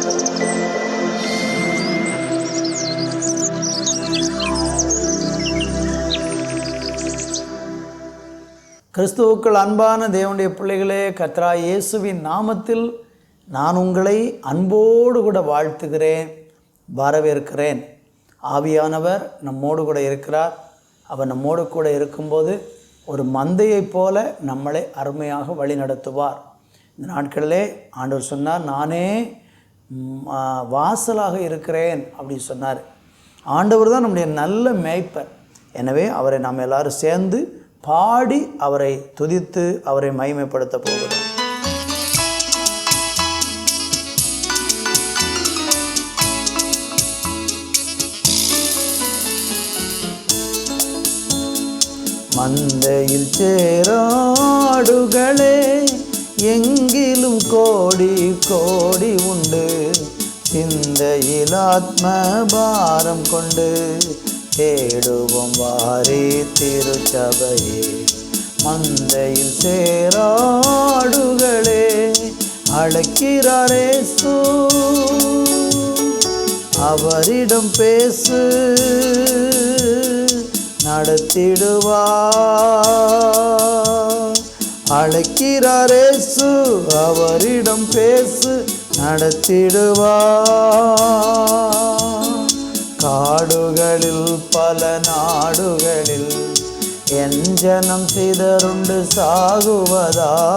கிறிஸ்துவுக்கள் அன்பான தேவனுடைய பிள்ளைகளே கத்ரா இயேசுவின் நாமத்தில் நான் உங்களை அன்போடு கூட வாழ்த்துகிறேன் வரவேற்கிறேன். ஆவியானவர் நம்மோடு கூட இருக்கிறார். அவர் நம்மோடு கூட இருக்கும்போது ஒரு மந்தையைப் போல நம்மளை அருமையாக வழி நடத்துவார் இந்த நாட்களிலே ஆண்டவர் சொன்னார் நானே வாசலாக இருக்கிறேன் அப்படின்னு சொன்னார். ஆண்டவர் தான் நம்முடைய நல்ல மேய்ப்பர். எனவே அவரை நாம் எல்லாரும் சேர்ந்து பாடி அவரை துதித்து அவரை மகிமைப்படுத்த போகிறோம். மந்தையில் சேராடுகளே எங்கிலும் கோடி கோடி உண்டு. சிந்தையில் ஆத்ம பாரம் கொண்டு தேடுவோம் வாரி திருச்சபையே. மந்தையில் சேராடுகளே அழைக்கிறாரே சூ. அவரிடம் பேசு நடத்திடுவார். அழைக்கிறாரேசு அவரிடம் பேசு நடத்திடுவார். காடுகளில் பல நாடுகளில் என் ஜனம் சிதறுண்டு சாகுவதா?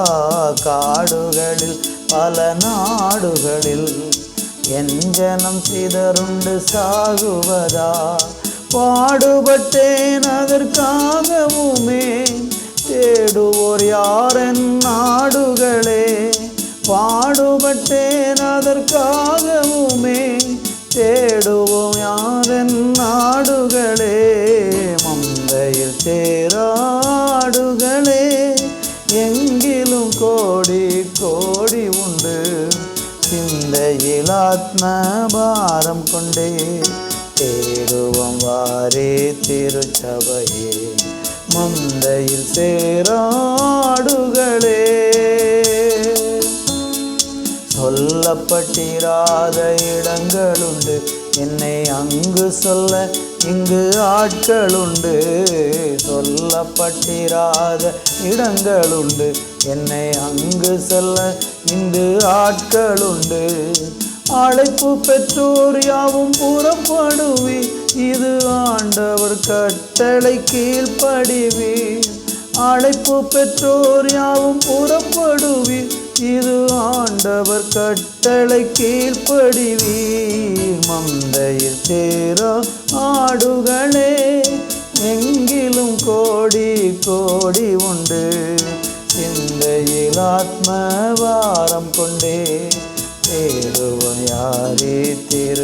காடுகளில் பல நாடுகளில் என் ஜனம் சிதறுண்டு சாகுவதா? பாடுபட்டேன் அதற்காகவுமே தேடுவோர் யாரென் நாடுகளே? பாடுபட்டேன் அதற்காகவுமே. தேடுவோம் யாரென் நாடுகளே? மந்தையில் சேராடுகளே எங்கிலும் கோடி கோடி உண்டு. சிந்தையில் ஆத்ம பாரம் கொண்டே. தேடுவோம் வாரே திருச்சபையே. மந்தையில் சேராடுகளே. சொல்லப்பட்டிராத இடங்களுண்டு என்னை அங்கு சொல்ல இங்கு ஆட்களுண்டு. சொல்லப்பட்டிராத இடங்களுண்டு என்னை அங்கு சொல்ல இங்கு ஆட்களுண்டு. அழைப்பு பெற்றோர் யாவும் புறப்படுவி இது ஆண்டவர் கட்டளை கீழ்ப்படிவி அழைப்பு பெற்றோர் யாவும் புறப்படுவி இது ஆண்டவர் கட்டளை கீழ்ப்படிவீர். மந்தையில் சேரோ ஆடுகளே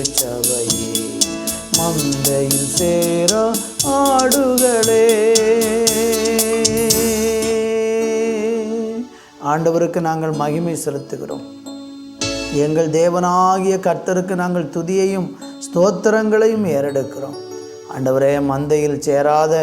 திருச்சபையே மந்தையில் சேர ஆடுகளே. ஆண்டவருக்கு நாங்கள் மகிமை செலுத்துகிறோம். எங்கள் தேவனாகிய கர்த்தருக்கு நாங்கள் துதியையும் ஸ்தோத்திரங்களையும் ஏறெடுக்கிறோம். ஆண்டவரே மந்தையில் சேராத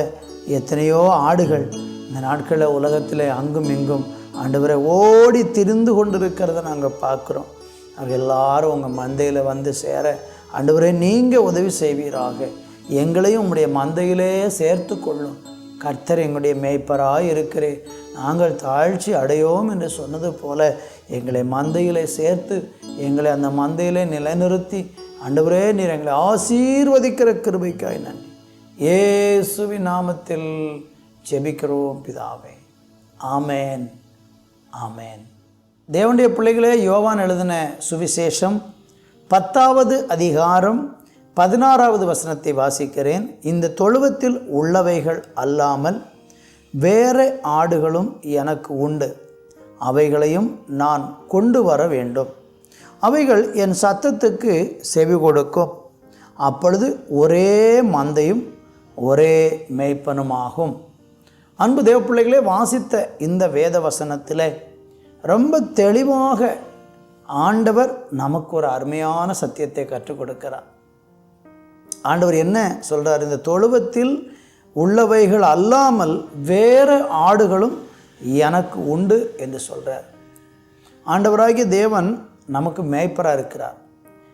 எத்தனையோ ஆடுகள் இந்த நாட்களில் உலகத்தில் அங்கும் இங்கும் ஆண்டவரை ஓடி திரிந்து கொண்டிருக்கிறத நாங்கள் பார்க்குறோம். அவங்க எல்லாரும் உங்கள் மந்தையில் வந்து சேர ஆண்டவரே நீங்கள் உதவி செய்வீராக. எங்களையும் உம்முடைய மந்தையிலே சேர்த்து கொள்ளும். கர்த்தர் எங்களுடைய மேய்ப்பராக இருக்கிறே. நாங்கள் தாழ்ச்சி அடையோம் என்று சொன்னது போல எங்களை மந்தையிலே சேர்த்து எங்களை அந்த மந்தையிலே நிலைநிறுத்தி ஆண்டவரே நீர் எங்களை ஆசீர்வதிக்கிற கிருபைக்காய் நன்றி. ஏசுவி நாமத்தில் ஜெபிக்கிறோம் பிதாவே. ஆமேன். ஆமேன். தேவனுடைய பிள்ளைகளே யோவான் எழுதின சுவிசேஷம் பத்தாவது அதிகாரம் பதினாறாவது வசனத்தை வாசிக்கிறேன். இந்த தொழுவத்தில் உள்ளவைகள் அல்லாமல் வேறு ஆடுகளும் எனக்கு உண்டு. அவைகளையும் நான் கொண்டு வர வேண்டும். அவைகள் என் சத்தத்துக்கு செவி கொடுக்கும். அப்பொழுது ஒரே மந்தையும் ஒரே மேய்ப்பனுமாகும். அன்பு தேவ பிள்ளைகளே வாசித்த இந்த வேத வசனத்தில் ரொம்ப தெளிவாக ஆண்டவர் நமக்கு ஒரு அருமையான சத்தியத்தை கற்றுக் கொடுக்கிறார். ஆண்டவர் என்ன சொல்கிறார் இந்த தொழுவத்தில் உள்ளவைகள் அல்லாமல் வேறு ஆடுகளும் எனக்கு உண்டு என்று சொல்கிறார் ஆண்டவராகிய தேவன் நமக்கு மேய்ப்பராக இருக்கிறார்.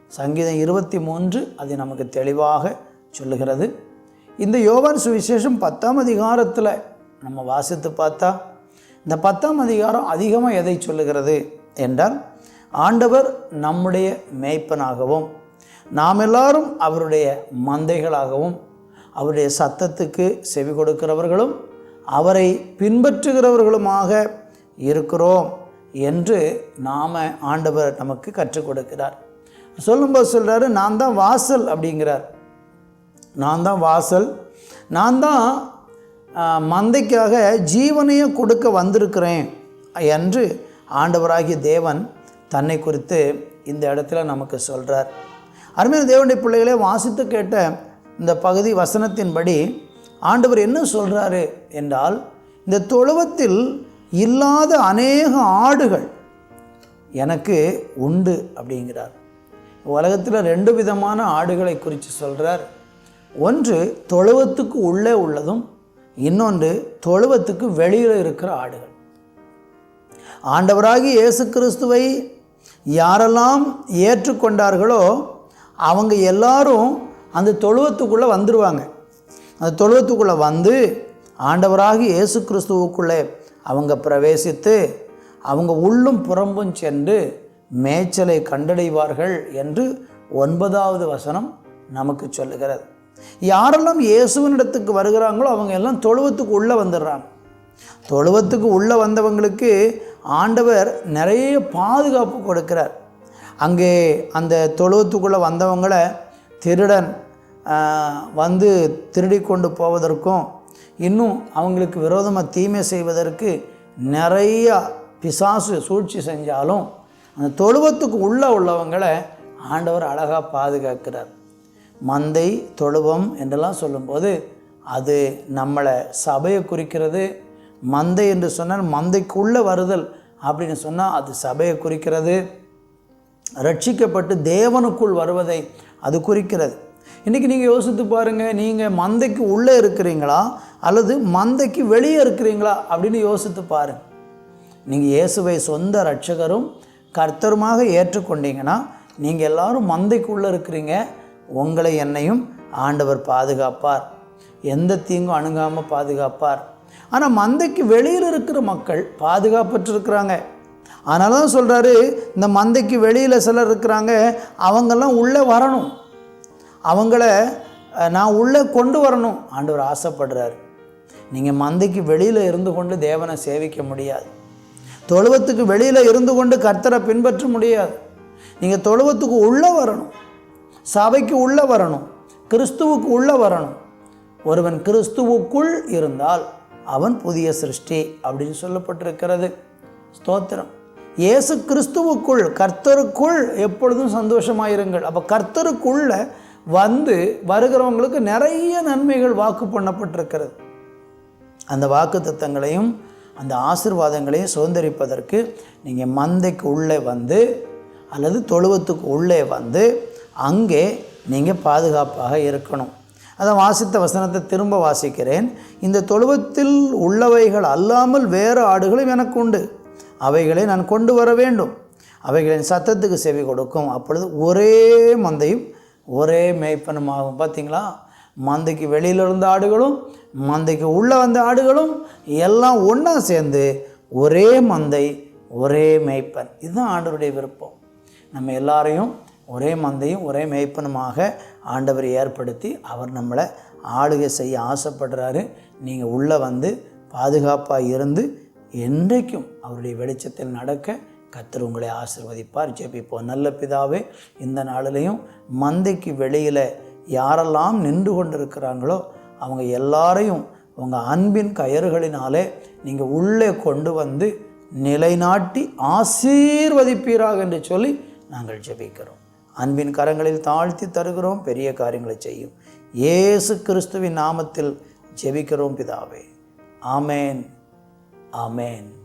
சங்கீதம் இருபத்தி மூன்று அது நமக்கு தெளிவாக சொல்லுகிறது. இந்த யோவான் சுவிசேஷம் பத்தாம் அதிகாரத்தில் நம்ம வாசித்து பார்த்தா இந்த பத்தாம் அதிகாரம் அதிகமாக எதை சொல்லுகிறது என்றால் ஆண்டவர் நம்முடைய மேய்ப்பனாகவும் நாம் எல்லாரும் அவருடைய மந்தைகளாகவும் அவருடைய சத்தத்துக்கு செவி கொடுக்கிறவர்களும் அவரை பின்பற்றுகிறவர்களுமாக இருக்கிறோம் என்று நாம் ஆண்டவர் நமக்கு கற்றுக் கொடுக்கிறார். சொல்லும்போது சொல்கிறாரு நான் தான் வாசல் அப்படிங்கிறார். நான் தான் வாசல். நான் தான் மந்தைக்காக ஜீவனையும் கொடுக்க வந்திருக்கிறேன் என்று ஆண்டவராகிய தேவன் தன்னை குறித்து இந்த இடத்துல நமக்கு சொல்கிறார் அருமையான தேவனுடைய பிள்ளைகளே வாசித்து கேட்ட இந்த பகுதி வசனத்தின்படி ஆண்டவர் என்ன சொல்கிறாரு என்றால் இந்த தொழுவத்தில் இல்லாத அநேக ஆடுகள் எனக்கு உண்டு அப்படிங்கிறார். உலகத்தில் ரெண்டு விதமான ஆடுகளை குறித்து சொல்கிறார் ஒன்று தொழுவத்துக்கு உள்ளே உள்ளதும் இன்னொன்று தொழுவத்துக்கு வெளியில் இருக்கிற ஆடுகள். ஆண்டவராகி இயேசு கிறிஸ்துவை யாரெல்லாம் ஏற்றுக்கொண்டார்களோ அவங்க எல்லாரும் அந்த தொழுவத்துக்குள்ளே வந்துடுவாங்க அந்த தொழுவத்துக்குள்ளே வந்து ஆண்டவராகி இயேசு கிறிஸ்துவுக்குள்ளே அவங்க பிரவேசித்து அவங்க உள்ளும் புறம்பும் சென்று மேய்ச்சலை கண்டடைவார்கள் என்று ஒன்பதாவது வசனம் நமக்கு சொல்லுகிறது. யாரெல்லாம் இயேசுவனிடத்துக்கு வருகிறாங்களோ அவங்க எல்லாம் தொழுவத்துக்கு உள்ளே வந்துடுறாங்க. தொழுவத்துக்கு உள்ளே வந்தவங்களுக்கு ஆண்டவர் நிறைய பாதுகாப்பு கொடுக்கிறார். அங்கே அந்த தொழுவத்துக்குள்ளே வந்தவங்களை திருடன் வந்து திருடி கொண்டு போவதற்கும் இன்னும் அவங்களுக்கு விரோதமாக தீமை செய்வதற்கு நிறையா பிசாசு சூழ்ச்சி செஞ்சாலும் அந்த தொழுவத்துக்கு உள்ளே உள்ளவங்களை ஆண்டவர் அழகாக பாதுகாக்கிறார். மந்தை தொழுவம் என்றெல்லாம் சொல்லும்போது அது நம்மளை சபையை குறிக்கிறது மந்தை என்று சொன்னால் மந்தைக்குள்ளே வருதல் அப்படின்னு சொன்னால் அது சபையை குறிக்கிறது. ரட்சிக்கப்பட்டு தேவனுக்குள் வருவதை அது குறிக்கிறது. இன்றைக்கி நீங்கள் யோசித்து பாருங்கள் நீங்கள் மந்தைக்கு உள்ளே இருக்கிறீங்களா? அல்லது மந்தைக்கு வெளியே இருக்கிறீங்களா? அப்படின்னு யோசித்து பாருங்கள் நீங்கள் இயேசுவை சொந்த ரட்சகரும் கர்த்தருமாக ஏற்றுக்கொண்டீங்கன்னா நீங்கள் எல்லாரும் மந்தைக்குள்ளே இருக்கிறீங்க. உங்களை என்னையும் ஆண்டவர் பாதுகாப்பார். எந்த தீங்கும் அணுகாமல் பாதுகாப்பார். ஆனால் மந்தைக்கு வெளியில் இருக்கிற மக்கள் பாதுகாப்பற்றிருக்கிறாங்க. அதனால தான் சொல்கிறாரு இந்த மந்தைக்கு வெளியில் சிலர் இருக்கிறாங்க அவங்கெல்லாம் உள்ளே வரணும். அவங்கள நான் உள்ளே கொண்டு வரணும். ஆண்டவர் ஆசைப்படுறாரு. நீங்கள் மந்தைக்கு வெளியில் இருந்து கொண்டு தேவனை சேவிக்க முடியாது. தொழுவத்துக்கு வெளியில் இருந்து கொண்டு கர்த்தரை பின்பற்ற முடியாது. நீங்கள் தொழுவத்துக்கு உள்ளே வரணும். சபைக்கு உள்ளே வரணும். கிறிஸ்துவுக்கு உள்ளே வரணும். ஒருவன் கிறிஸ்துவுக்குள் இருந்தால் அவன் புதிய சிருஷ்டி அப்படின்னு சொல்லப்பட்டிருக்கிறது. ஸ்தோத்திரம். இயேசு கிறிஸ்துவுக்குள் கர்த்தருக்குள் எப்பொழுதும் சந்தோஷமாயிருங்கள். அப்போ கர்த்தருக்குள்ள வந்து வருகிறவங்களுக்கு நிறைய நன்மைகள் வாக்கு பண்ணப்பட்டிருக்கிறது. அந்த வாக்கு தத்தங்களையும் அந்த ஆசிர்வாதங்களையும் சுதந்திரிப்பதற்கு நீங்கள் மந்தைக்கு உள்ளே வந்து அல்லது தொழுவத்துக்கு உள்ளே வந்து அங்கே நீங்கள் பாதுகாப்பாக இருக்கணும். அதை வாசித்த வசனத்தை திரும்ப வாசிக்கிறேன். இந்த தொழுவத்தில் உள்ளவைகள் அல்லாமல் வேறு ஆடுகளும் எனக்கு உண்டு. அவைகளை நான் கொண்டு வர வேண்டும். அவைகளின் சத்தத்துக்கு செவி கொடுக்கும். அப்பொழுது ஒரே மந்தையும் ஒரே மேய்ப்பனுமாகும் பார்த்தீங்களா மந்தைக்கு வெளியில் இருந்த ஆடுகளும் மந்தைக்கு உள்ளே வந்த ஆடுகளும் எல்லாம் ஒன்றா சேர்ந்து ஒரே மந்தை ஒரே மேய்ப்பன். இதுதான் ஆண்டவருடைய விருப்பம். நம்ம எல்லாரையும் ஒரே மந்தையும் ஒரே மேய்ப்பனுமாக ஆண்டவர் ஏற்படுத்தி அவர் நம்மளை ஆளுகை செய்ய ஆசைப்படுறாரு. நீங்கள் உள்ளே வந்து பாதுகாப்பாக இருந்து என்றைக்கும் அவருடைய வெளிச்சத்தில் நடக்க கத்தர் உங்களை ஆசிர்வதிப்பார். ஜெபிப்போம். நல்ல பிதாவே இந்த நாளிலையும் மந்தைக்கு வெளியில் யாரெல்லாம் நின்று கொண்டிருக்கிறாங்களோ அவங்க எல்லாரையும் உங்கள் அன்பின் கயறுகளினாலே நீங்கள் உள்ளே கொண்டு வந்து நிலைநாட்டி ஆசீர்வதிப்பீராக என்று சொல்லி நாங்கள் ஜெபிக்கிறோம். அன்பின் கரங்களில் தாழ்த்தி தருகிறோம் பெரிய காரியங்களை செய்யும். இயேசு கிறிஸ்துவின் நாமத்தில் ஜெபிக்கிறோம் பிதாவே. ஆமேன். ஆமேன்.